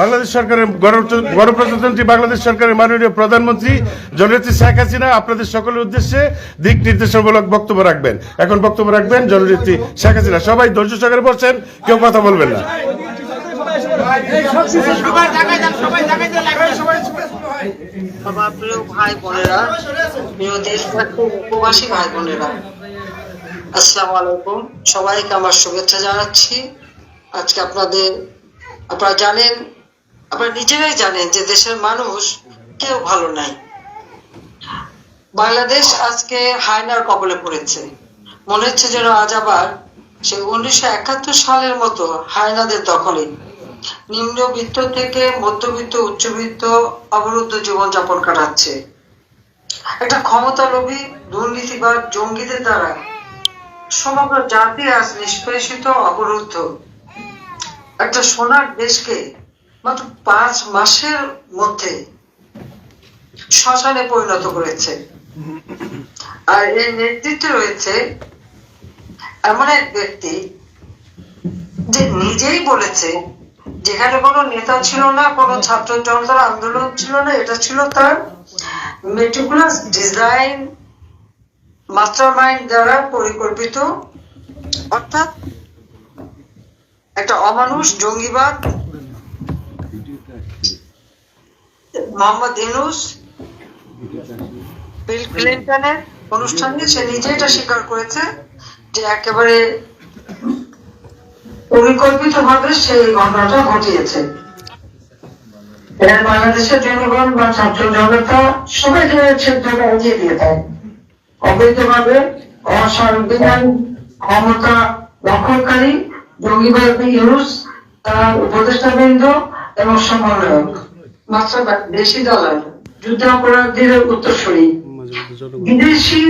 বাংলাদেশ সরকারের গণ- গণপ্রজাতন্ত্রী, বাংলাদেশ সরকারের মাননীয় প্রধানমন্ত্রী জননেত্রী শেখ হাসিনা, আপনাদের সকলের উদ্দেশ্যে দিক নির্দেশনামূলক বক্তব্য রাখবেন। এখন বক্তব্য রাখবেন জননেত্রী শেখ হাসিনা। সবাই ধৈর্য সহকারে বসেন, কেউ কথা বলবেন না। প্রিয় ভাই বোনেরা ভাই সবাইকে আমার শুভেচ্ছা জানাচ্ছি। আজকে আপনাদের, আপনারা জানেন আপনারা নিজেরাই জানেন যে দেশের মানুষ কেউ ভালো নাই। বাংলাদেশ আজকে হায়নার কবলে পড়েছে। মনে হচ্ছে যেন আজ আবার সে উনিশশো একাত্তর সালের মতো হায়নাদের দখলে নিম্নবিত্ত থেকে মধ্যবিত্ত, উচ্চবিত্ত অবরুদ্ধ জীবনযাপন কাটাচ্ছে। একটা ক্ষমতালোভী দুর্নীতিবাদ জঙ্গিদের দ্বারা সমগ্র জাতি আজ নিষ্পেষিত, অবরুদ্ধ। একটা সোনার দেশকে মাত্র পাঁচ মাসের মধ্যে শ্মশানে পরিণত করেছে। আর এর নেতৃত্বে রয়েছে এমন এক ব্যক্তি যে নিজেই বলেছে, যেখানে কোনো নেতা ছিল না, কোনো ছাত্র জনতার আন্দোলন ছিল না, এটা ছিল তার মেটিকুলাস ডিজাইন মাস্টার মাইন্ড দ্বারা পরিকল্পিত। অর্থাৎ একটা অমানুষ, জঙ্গিবাদ মোহাম্মদ ইউনুস, বিল ক্লিন্টনের অনুষ্ঠানে সে নিজে এটা স্বীকার করেছে যে একেবারে পরিকল্পিত ভাবে সেই ঘটনাটা ঘটিয়েছে। বাংলাদেশের জনগণ বা ছাত্র জনতা সবাইকে ক্ষেত্রে এগিয়ে দিয়ে দেয় অবৈধভাবে অসাংবিধান ক্ষমতা দখলকারী, জঙ্গিবাদী ইউনুস, তার উপদেষ্টাবৃন্দ এবং সমন্বয়ক। মাত্র দেশি দালাল অপরাধীদের উত্তরসূরি। বিদেশি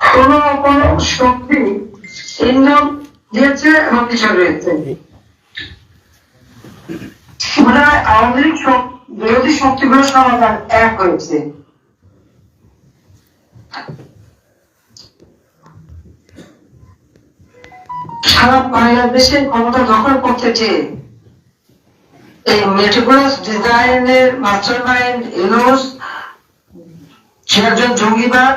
কোন কোন শক্তি ইন্ধন দিয়েছে এবং কিছু রয়েছে। মনে বিরোধী শক্তিগুলো সমাধান এক হয়েছে। সারা বাংলাদেশের ক্ষমতা দখল করতে চেয়ে মেটিকুলাস ডিজাইনের মাস্টার মাইন্ড ইউনুস, সে জঙ্গিবাদ,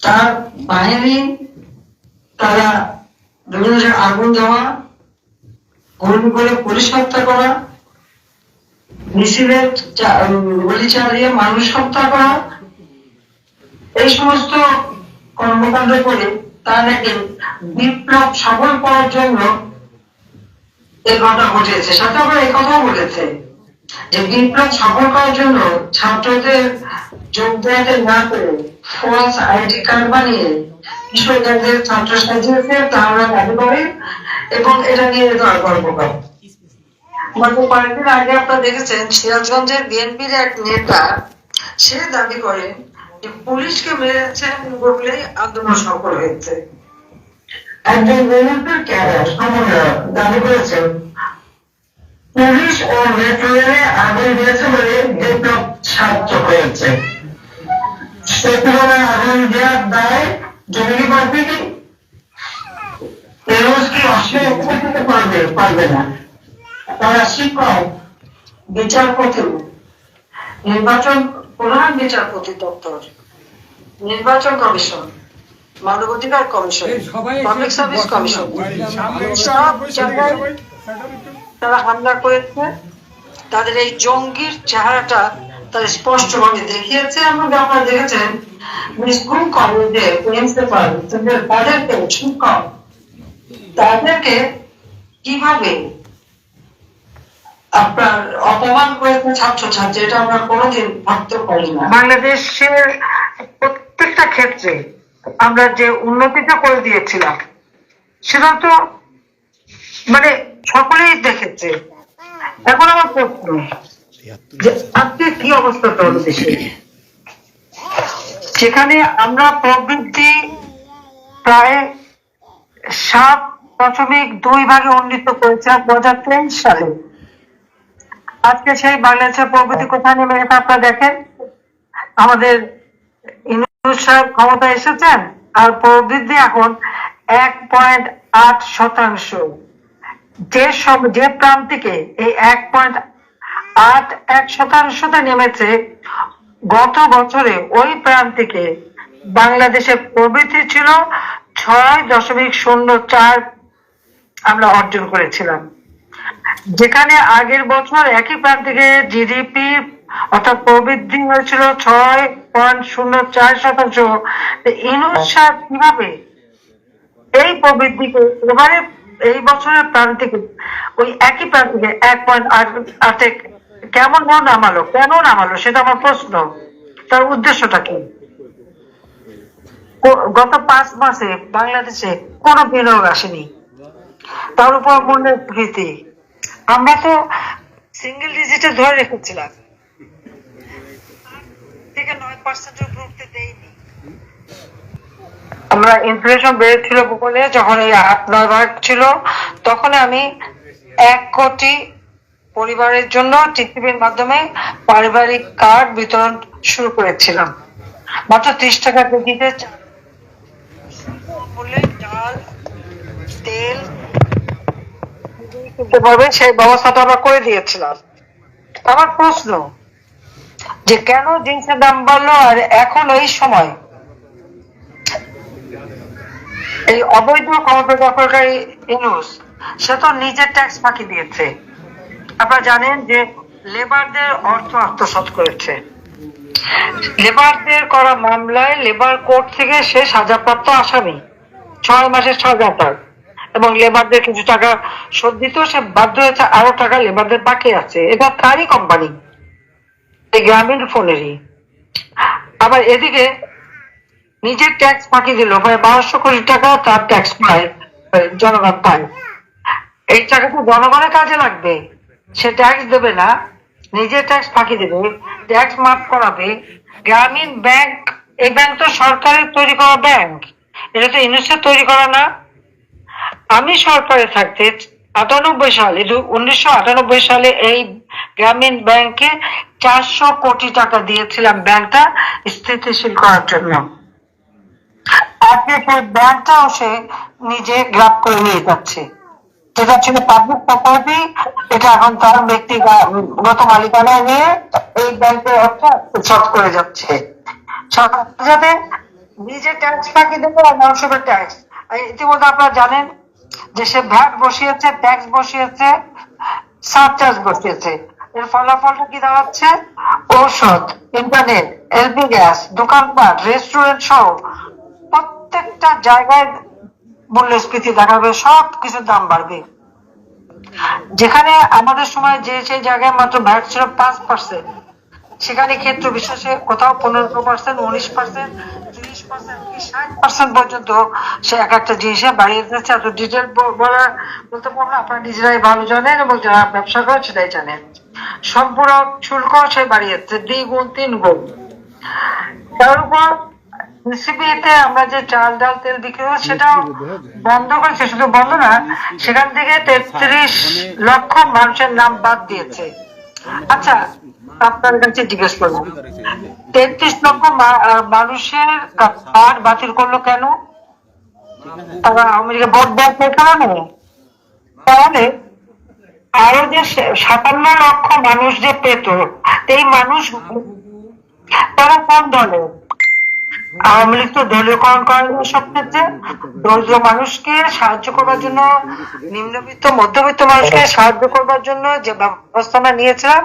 তার বাহিনী, তারা বিভিন্ন আগুন দেওয়া, গুলি করে পুলিশ হত্যা করা, মিছিলের গুলি চালিয়ে মানুষ হত্যা করা, এই সমস্ত কর্মকাণ্ড করে তারা নাকি বিপ্লব সফল করার জন্য এই ঘটনা ঘটিয়েছে সাথে আবার এই কথাও বলেছে যে বিপ্লব সফল করার জন্য ছাত্রদের যোগ দেওয়াতে না করে ফলস আইডি কার্ড বানিয়ে ছাত্র সাজিয়েছে তা আমরা দাবি করি এবং এটা নিয়ে তারা গর্ব করে। গত কয়েকদিন আগে আপনারা দেখেছেন, সিরাজগঞ্জের বিএনপির এক নেতা সে দাবি করেন যে পুলিশকে মেরেছেন বললেই আন্দোলন সফল হয়েছে। একজন বিএনপির ক্যাডার, সমন্বয়ক, দাবি করেছেন, পুলিশ ও মেট্রো রেলে আগুন দিয়েছে বলে বিপ্লব সার্থক হয়েছে সে তুলনায় আগুন দেওয়ার দায় জঙ্গি পারবে কি পারবে? না। তারা শিক্ষক বিচারপতি নির্বাচন প্রধান বিচারপতি দপ্তর। নির্বাচন কমিশন। মানবাধিকার কমিশন পাবলিক সার্ভিস কমিশন। সব জায়গায় তারা হামলা করেছে। তাদের এই জঙ্গির চেহারাটা তারা স্পষ্টভাবে দেখিয়েছে। এবং আপনারা দেখেছেন স্কুল কলেজে প্রিন্সিপাল তাদেরকে শিক্ষক তাদেরকে কীভাবে আপনার অপমান করেছে ছাত্রছাত্রী এটা আমরা কোনোদিন ভাবতে পারি না। বাংলাদেশের প্রত্যেকটা ক্ষেত্রে আমরা যে উন্নতিটা করে দিয়েছিলাম, সেটা তো মানে সকলেই দেখেছে। এখন আমার প্রশ্ন, যে আজকে কি অবস্থা তোর দেশে? যেখানে আমরা প্রবৃদ্ধি প্রায় সাত দশমিক দুই ভাগে উন্নীত করেছে দু হাজার তেইশ সালে। আজকে সেই বাংলাদেশের প্রবৃদ্ধি কোথায় নেমে গেছে আপনারা দেখেন? আমাদের ইউনুস সাহেব ক্ষমতা এসেছেন আর প্রবৃদ্ধি এখন এক পয়েন্ট আট শতাংশ। যে সব যে প্রান্তিকে এই এক পয়েন্ট আট এক শতাংশতে নেমেছে, গত বছরে ওই প্রান্তিকে বাংলাদেশের প্রবৃদ্ধি ছিল ছয় দশমিক শূন্য চার আমরা অর্জন করেছিলাম। যেখানে আগের বছর একই প্রান্তিকে জিডিপি অর্থাৎ প্রবৃদ্ধি হয়েছিল ছয় পয়েন্ট শূন্য চার শতাংশ। ইনুস কীভাবে এই প্রবৃদ্ধিকে এবারে এই বছরের প্রান্তিকে ওই একই প্রান্তিকে এক পয়েন্ট আটে কেমন ভাবে নামালো? কেন নামালো? সেটা আমার প্রশ্ন। তার উদ্দেশ্যটা কি? গত পাঁচ মাসে বাংলাদেশে কোনো বিনিয়োগ আসেনি। তার উপর মূল্যস্ফীতি আমরা তো সিঙ্গেল ডিজিটে ধরে রেখেছিলাম। থেকে নয় পার্সেন্টের উপর উঠতে দেয়নি। আমরা ইনফ্লেশন বেড়েছিল বলে যখন এই আট নয় ভাগ ছিল তখন আমি এক কোটি পরিবারের জন্য মাধ্যমে পারিবারিক কার্ড বিতরণ শুরু করেছিলাম। মাত্র ত্রিশ টাকা কেজিতে চাল মূল্যে ডাল তেল কিনতে পারবে সেই ব্যবস্থাটা আমরা করে দিয়েছিলাম। আমার প্রশ্ন, যে কেন জিনিসের দাম বাড়লো আর এখন এই সময়? এই অবৈধ ক্ষমতা দখলকারী সে তো নিজের ট্যাক্স ফাঁকি দিয়েছে। আপনারা জানেন যে লেবারদের অর্থ আত্মসাৎ করেছে। লেবারদের করা মামলায় লেবার কোর্ট থেকে সে সাজাপ্রাপ্ত আসামি, ছয় মাসের সাজাটার এবং লেবারদের কিছু টাকা শোধ দিতেও সে বাধ্য হয়েছে, আরও টাকা লেবারদের বাকি আছে। এটা তারই কোম্পানি এই গ্রামীণ ফোনেরই। আবার এদিকে নিজের ট্যাক্স ফাঁকি দিল, প্রায় বারোশো কোটি টাকা তার ট্যাক্স পায় জনগণ পায়। এই টাকা তো জনগণের কাজে লাগবে। সে ট্যাক্স দেবে না, নিজের ট্যাক্স ফাঁকি দেবে। ট্যাক্স মাফ করাবে। গ্রামীণ ব্যাংক এই ব্যাংক তো সরকারের তৈরি করা ব্যাংক এটা তো ইউনিসেফ তৈরি করা না। আমি সরকারে থাকতে আটানব্বই সালে উনিশশো আটানব্বই সালে এই গ্রামীণ ব্যাংকে চারশো কোটি টাকা দিয়েছিলাম ব্যাংকটা স্থিতিশীল করার জন্য। আজকে সেই ব্যাংকটাও সে নিজে গ্রাপ করে নিয়ে যাচ্ছে। যেটা ছিল পাবলিক প্রপার্টি, এটা এখন তার ব্যক্তিগত মালিকানায় নিয়ে এই ব্যাংকের অর্থ আত্মসাৎ করে যাচ্ছে। সরকার যাতে নিজে ট্যাক্স ফাঁকি দেবে আর মানুষের ট্যাক্স ইতিমধ্যে আপনারা জানেন যে সে ভ্যাট বসিয়েছে, ট্যাক্স বসিয়েছে সারচার্জ বসিয়েছে। এর ফলাফলটা কি দাঁড়াচ্ছে? ঔষধ, ইন্টারনেট এলপি গ্যাস, দোকানপাট, রেস্টুরেন্ট সহ প্রত্যেকটা জায়গায় মূল্যস্ফীতি দেখাবে সব কিছুর দাম বাড়বে। যেখানে আমাদের সময় যে সেই জায়গায় মাত্র ভ্যাট ছিল পাঁচ পার্সেন্ট সেখানে ক্ষেত্র বিশেষে কোথাও পনেরো পার্সেন্ট উনিশ পার্সেন্ট পার্সেন্ট পর্যন্ত সে এক একটা জিনিসে বাড়িয়ে দিচ্ছে এত ডিটেল বলা বলতে পারব নিজেরাই ভালো জানেন এবং যারা ব্যবসা সেটাই জানেন। শুল্ক সে বাড়িয়েছে দ্বিগুণ তিন গুণ তার উপর আমরা যে চাল, ডাল, তেল বিক্রি করি, সেটাও বন্ধ করেছে শুধু বন্ধ না, সেখান থেকে তেত্রিশ লক্ষ মানুষের নাম বাদ দিয়েছে। আচ্ছা আপনার কাছে জিজ্ঞেস করব। তেত্রিশ লক্ষ মানুষের কার্ড বাতিল করল কেন? তারা আমেরিকা ভোট দেওয়ার কারণে তাহলে আরও যে সাতান্ন লক্ষ মানুষ যে পেত এই মানুষ তারা কোন দলে আওয়ামী লীগ তো দলীয়করণ দরিদ্র মানুষকে সাহায্য করবার জন্য, নিম্নবিত্ত, মধ্যবিত্ত মানুষকে সাহায্য করবার জন্য যে নিয়েছিলাম,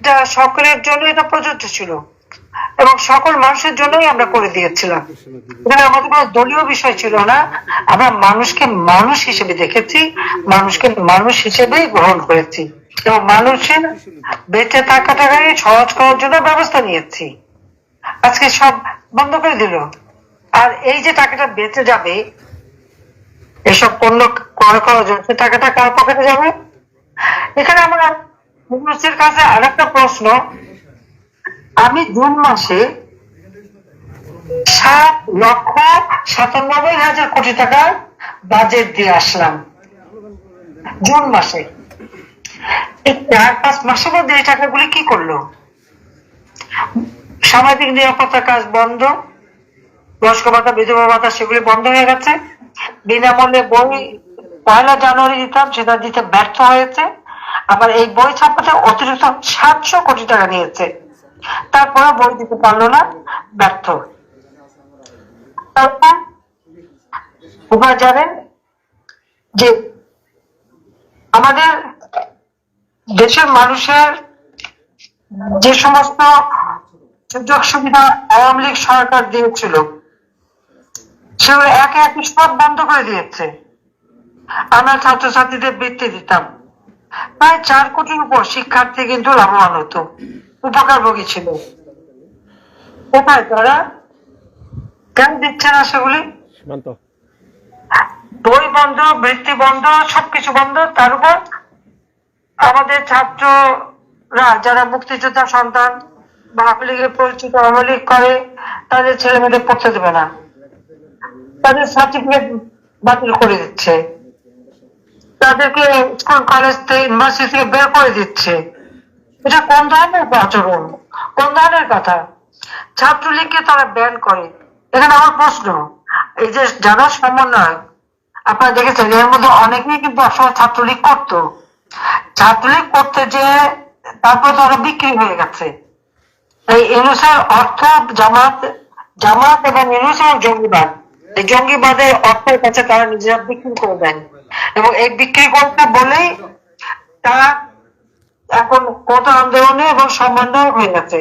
এটা সকলের জন্য এটা প্রযোজ্য ছিল। এবং সকল মানুষের জন্যই আমরা করে দিয়েছিলাম। এখানে আমাদের কোনো দলীয় বিষয় ছিল না। আমরা মানুষকে মানুষ হিসেবে দেখেছি, মানুষকে মানুষ হিসেবেই গ্রহণ করেছি। এবং মানুষের বেঁচে থাকাটাকে সহজ করার জন্য ব্যবস্থা নিয়েছি। আজকে সব বন্ধ করে দিল। আর এই যে টাকাটা বেঁচে যাবে, এসব পণ্য ক্রয় জন্য সে টাকাটা কার পকেটে যাবে? এখানে আমরা মুখোশের কাছে আরেকটা প্রশ্ন। আমি জুন মাসে সাত লক্ষ সাতানব্বই হাজার কোটি টাকার বাজেট দিয়ে আসলাম। জুন মাসে। চার পাঁচ মাসের মধ্যে এই টাকাগুলি কি করল? সামাজিক নিরাপত্তা কাজ বন্ধ, বয়স্ক ভাতা বিধবা ভাতা, সেগুলি বন্ধ হয়ে গেছে। বিনামূল্যে বই পয়লা জানুয়ারি দিতাম, সেটা দিতে ব্যর্থ হয়েছে। আবার এই বই ছাপাতে অতিরিক্ত সাতশো কোটি টাকা নিয়েছে। তারপরে বই দিতে পারল না, ব্যর্থ। জানেন যে আমাদের দেশের মানুষের যে সমস্ত সুযোগ সুবিধা আওয়ামী লীগ সরকার দিয়েছিল সেগুলো একে একে সব বন্ধ করে দিয়েছে। আমরা ছাত্রছাত্রীদের বৃত্তি দিতাম। প্রায় চার কোটির উপর শিক্ষার্থী কিন্তু লাভবান হতো। উপকারভোগী ছিল। কোথায় তারা? কেন দিচ্ছে না সেগুলি? বই বন্ধ বৃত্তি বন্ধ সবকিছু বন্ধ তার উপর আমাদের ছাত্ররা যারা মুক্তিযোদ্ধা সন্তান বা আওয়ামী পরিচিত আওয়ামী লীগ করে, তাদের ছেলে মেয়েদের পড়তে দেবে না। তাদের সার্টিফিকেট বাতিল করে দিচ্ছে। তাদেরকে স্কুল কলেজ থেকে ইউনিভার্সিটি থেকে বের করে দিচ্ছে। এটা কোন ধরনের আচরণ? কোন ধরনের কথা? ছাত্রলীগকে তারা ব্যান করে। এখানে আমার প্রশ্ন, এই যে যারা সমন্বয়, আপনারা দেখেছেন, এর মধ্যে অনেকেই কিন্তু একসময় ছাত্রলীগ করতো। ছাত্রলীগ করতে যে তারপর তারা বিক্রি হয়ে গেছে। এই ইউনুসের অর্থ জামাত জামাত এবং ইউনুস এবং জঙ্গিবাদ। এই জঙ্গিবাদের অর্থের কাছে তারা নিজেরা বিক্রি করে দেন এবং এই বিক্রি করতে বলেই তারা এখন কত আন্দোলনে এবং সমন্বয় হয়ে গেছে।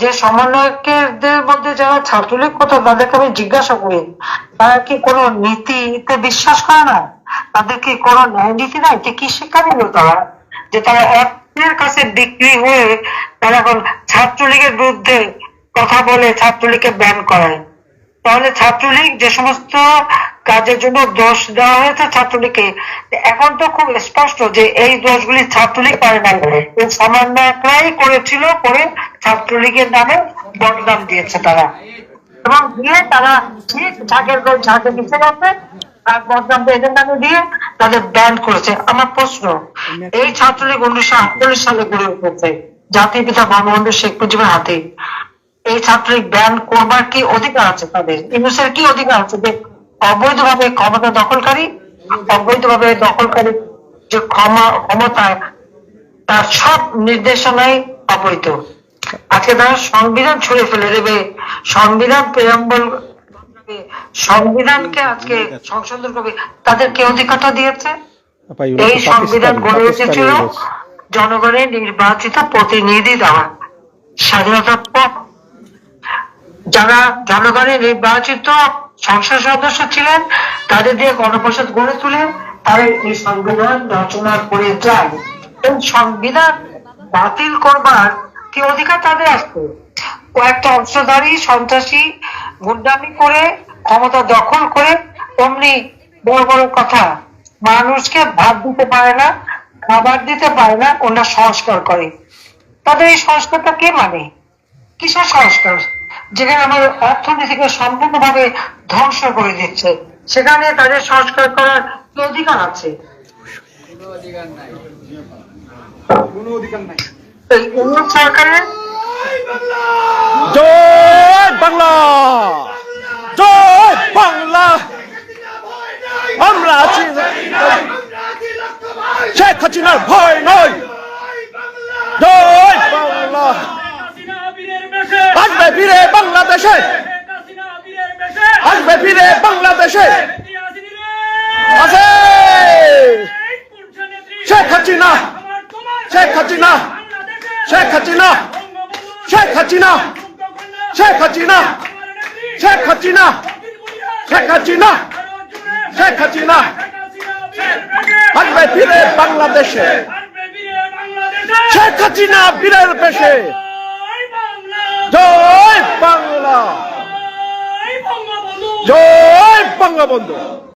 যে সমন্বয়কদের মধ্যে যারা ছাত্রলীগ করতো, তাদেরকে আমি জিজ্ঞাসা করি, তারা কি কোনো নীতিতে বিশ্বাস করে না? তাদের কি কোনো ন্যায় নীতি নাই? যে কি শিক্ষা দিল তারা? যে তারা অর্থের কাছে বিক্রি হয়ে তারা এখন ছাত্রলীগের বিরুদ্ধে কথা বলে ছাত্রলীগকে ব্যান করায়। তাহলে ছাত্রলীগ যে সমস্ত কাজের জন্য দোষ দেওয়া হয়েছে ছাত্রলীগকে, এখন তো খুব স্পষ্ট যে এই দোষগুলি ছাত্রলীগ পারে না। এই সমন্বয়করাই করেছিল করে ছাত্রলীগের নামে বদনাম দিয়েছে তারা। এবং দিয়ে তারা ঠিক ঝাঁকের ঝাঁকে মিশে গেছে। বদনাম এদের নামে দিয়ে তাদের ব্যান করেছে। আমার প্রশ্ন, এই ছাত্রলীগ উনিশশো আটচল্লিশ সালে গড়ে উঠেছে, জাতির পিতা বঙ্গবন্ধু শেখ মুজিবের হাতে। এই ছাত্রলীগ ব্যান করবার কি অধিকার আছে তাদের? ইউনুসের কি অধিকার আছে যে অবৈধভাবে ক্ষমতা দখলকারী, অবৈধভাবে দখলকারী যে ক্ষমা ক্ষমতায় তার সব নির্দেশনায় অবৈধ। আজকে তারা সংবিধান ছুঁড়ে ফেলে দেবে। সংবিধান প্রেরম্বল সংবিধানকে আজকে সংশোধন করবে তাদের কে অধিকারটা দিয়েছে? এই সংবিধান গড়ে উঠেছিল জনগণের নির্বাচিত প্রতিনিধি দেওয়া স্বাধীনতার পর যারা জনগণের নির্বাচিত সংসদ সদস্য ছিলেন তাদের দিয়ে গণপরিষদ গড়ে তুলে তারা এই সংবিধান রচনা করে যায়। এই সংবিধান বাতিল করবার কি অধিকার তাদের আসতো কয়েকটা অংশধারী সন্ত্রাসী গুন্ডামি করে ক্ষমতা দখল করে অমনি বড় বড় কথা। মানুষকে ভাত দিতে পারে না খাবার দিতে পারে না ওরা সংস্কার করে। তাদের এই সংস্কারটা কে মানে? কিসের সংস্কার? যেখানে আমাদের অর্থনীতিকে সম্পূর্ণভাবে ধ্বংস করে দিচ্ছে সেখানে তাদের সংস্কার করার কি অধিকার আছে? এই ইউনিয়ন সরকারের জয়! বাংলা। জয় বাংলা। আমরা আছি শেখ হাসিনার ভয় নয়। জয় বাংলা। আসবে ফিরে বাংলাদেশে। আসবে ফিরে বাংলাদেশে। আছে। শেখ হাসিনা। শেখ হাসিনা। শেখ হাসিনা। শেখ হাসিনা। শেখ হাসিনা শেখ হাসিনা শেখ হাসিনা শেখ হাসিনা। হাসবে ফিরে বাংলাদেশে। শেখ হাসিনা বীরের পেশে জয় বাংলা। জয় বঙ্গবন্ধু।